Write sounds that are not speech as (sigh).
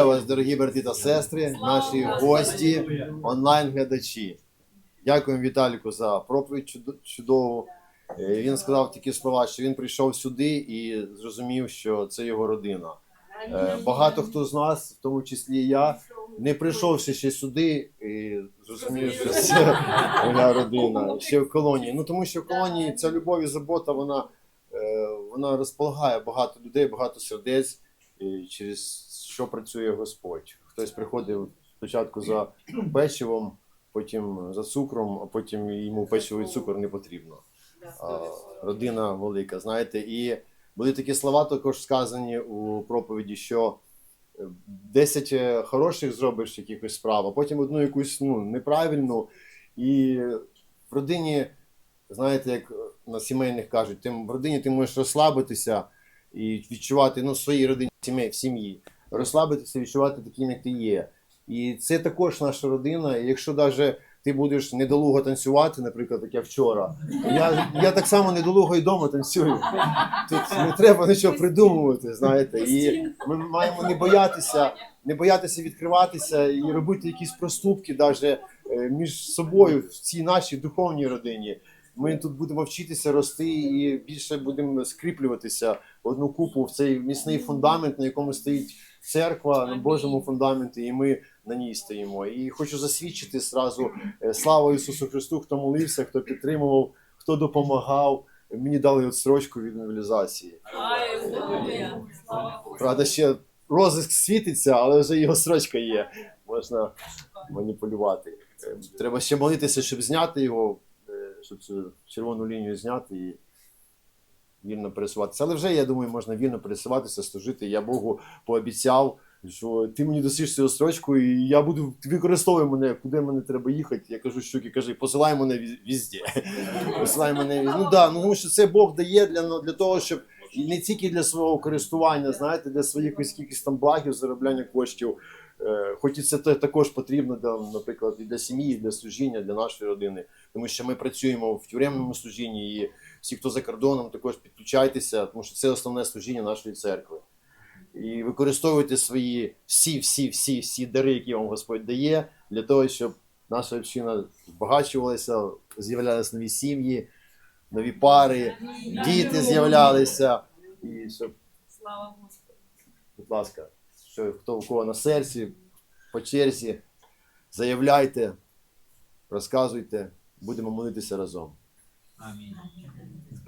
Вітаю вас, дорогі брати та сестри, наші гості, онлайн-глядачі. Дякуємо Віталіку за проповідь чудову. Е, Він сказав такі слова, що він прийшов сюди і зрозумів, що це його родина. Е, Багато хто з нас, в тому числі я, не прийшовши ще сюди, і зрозумів, що це моя родина ще в колонії. Ну тому що в колонії ця любов і забота, вона, е, вона розполагає багато людей, багато сердець, і через що працює Господь. Хтось приходив спочатку за печивом, потім за цукром, а потім йому печиво і цукор не потрібно. А, родина велика, знаєте, і були такі слова також сказані у проповіді, що е, 10 е, хороших зробиш якихось справ, а потім одну якусь ну, неправильну. І в родині, знаєте, як на сімейних кажуть, ти, в родині ти можеш розслабитися і відчувати ну, своїй родині в сім'ї, розслабитися, відчувати таким, як ти є. І це також наша родина. І якщо навіть ти будеш недолуго танцювати, наприклад, як я вчора, я, я так само недолуго і вдома танцюю. Тут не треба нічого придумувати, знаєте. І ми маємо не боятися, не боятися відкриватися і робити якісь проступки навіть між собою в цій нашій духовній родині. Ми тут будемо вчитися рости і більше будемо скріплюватися в одну купу в цей міцний фундамент, на якому стоїть церква на Божому фундаменті, і ми на ній стоїмо. І хочу засвідчити зразу е, слава Ісусу Христу, хто молився, хто підтримував, хто допомагав. Мені дали відстрочку від мобілізації. Правда, ще розиск світиться, але вже його строчка є. Можна маніпулювати. Е, Треба ще молитися, щоб зняти його, е, щоб цю червону лінію зняти і вільно пересуватися. Але вже, я думаю, можна вільно пересуватися, служити. Я Богу пообіцяв, що ти мені досиш цю строчку, і я буду використовуй мене, куди мені треба їхати. Я кажу, щуки, кажи, посилай мене віз- візде. (laughs) Посилай мене віз- Ну да, ну що це Бог дає для, для того, щоб і не тільки для свого користування, знаєте, для своїх якихось там благів, заробляння коштів. Е, Хоч і це також потрібно, для, наприклад, і для сім'ї, і для служіння, для нашої родини, тому що ми працюємо в тюремному служінні, і всі, хто за кордоном, також підключайтеся, тому що це основне служіння нашої церкви. І використовуйте свої всі, всі, всі, всі дари, які вам Господь дає, для того, щоб наша община збагачувалася, з'являлися нові сім'ї, нові пари, діти з'являлися. І щоб Слава Господу. будь ласка, що хто у кого на серці, по черзі, заявляйте, розказуйте, будемо молитися разом. Аминь. Спасибо.